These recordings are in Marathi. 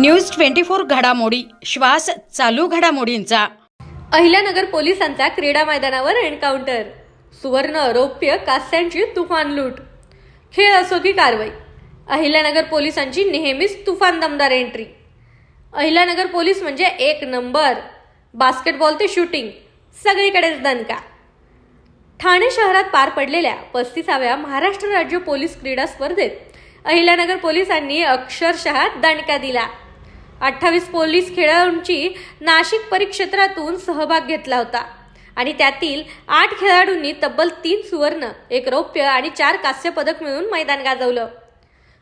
न्यूज ट्वेंटी फोर घडामोडी. श्वास चालू घडामोडींचा. अहिल्यानगर पोलिसांचा क्रीडा मैदानावर एन्काउंटर. सुवर्ण रौप्य कास्यांची तुफान लूट. खेळ असो की कारवाई अहिल्यानगर पोलिसांची नेहमीच तुफान दमदार एंट्री अहिल्यानगर पोलीस म्हणजे एक नंबर. बास्केटबॉल ते शूटिंग सगळीकडेच दणका. ठाणे शहरात पार पडलेल्या पस्तीसाव्या महाराष्ट्र राज्य पोलीस क्रीडा स्पर्धेत अहिल्यानगर पोलिसांनी अक्षरशः दणका दिला. अठ्ठावीस पोलीस खेळाडूंची नाशिक परिक्षेत्रातून सहभाग घेतला होता. आणि त्यातील आठ खेळाडूंनी तब्बल तीन सुवर्ण एक रौप्य आणि चार कांस्य पदक मिळून मैदान गाजवलं.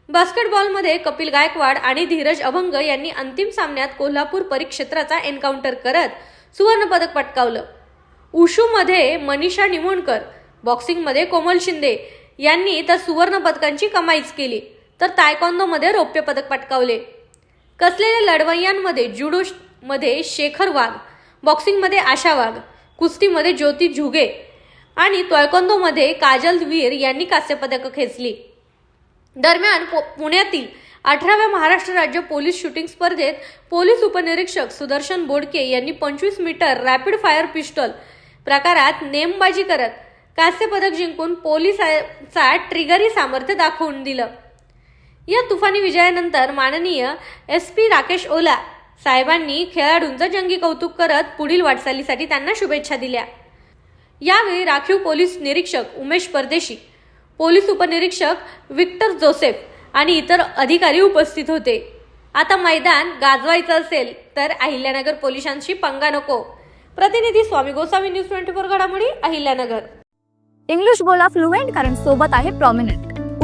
बास्केटबॉलमध्ये कपिल गायकवाड आणि धीरज अभंग यांनी अंतिम सामन्यात कोल्हापूर परिक्षेत्राचा एन्काउंटर करत सुवर्ण पदक पटकावलं. उशूमध्ये मनीषा निमोणकर बॉक्सिंगमध्ये कोमल शिंदे यांनी तर सुवर्ण पदकांची कमाईच केली तर तायकॉन्दोमध्ये रौप्य पदक पटकावले. कसलेल्या लढवय्यांमध्ये जुडोमध्ये शेखर वाघ बॉक्सिंगमध्ये आशा वाघ कुस्तीमध्ये ज्योती झुगे आणि तायकॉन्दोमध्ये काजल वीर यांनी कांस्यपदकं खेचली. दरम्यान पुण्यातील अठराव्या महाराष्ट्र राज्य पोलीस शूटिंग स्पर्धेत पोलीस उपनिरीक्षक सुदर्शन बोडके यांनी पंचवीस मीटर रॅपिड फायर पिस्टल प्रकारात नेमबाजी करत कांस्य पदक जिंकून पोलिसाचा ट्रिगरी सामर्थ्य दाखवून दिलं. या तुफानी विजयानंतर माननीय एस पी राकेश ओला साहेबांनी खेळाडूंचं जंगी कौतुक करत पुढील वाटचालीसाठी त्यांना शुभेच्छा दिल्या. यावेळी राखीव पोलीस निरीक्षक उमेश परदेशी पोलीस उपनिरीक्षक विक्टर जोसेफ आणि इतर अधिकारी उपस्थित होते. आता मैदान गाजवायचं असेल तर अहिल्यानगर पोलिसांशी पंगा नको. प्रतिनिधी Swami Gosavi news twenty four घडामोडी अहिल्यानगर. इंग्लिश बोला फ्लुएंट कारण सोबत आहे प्रॉमिनंट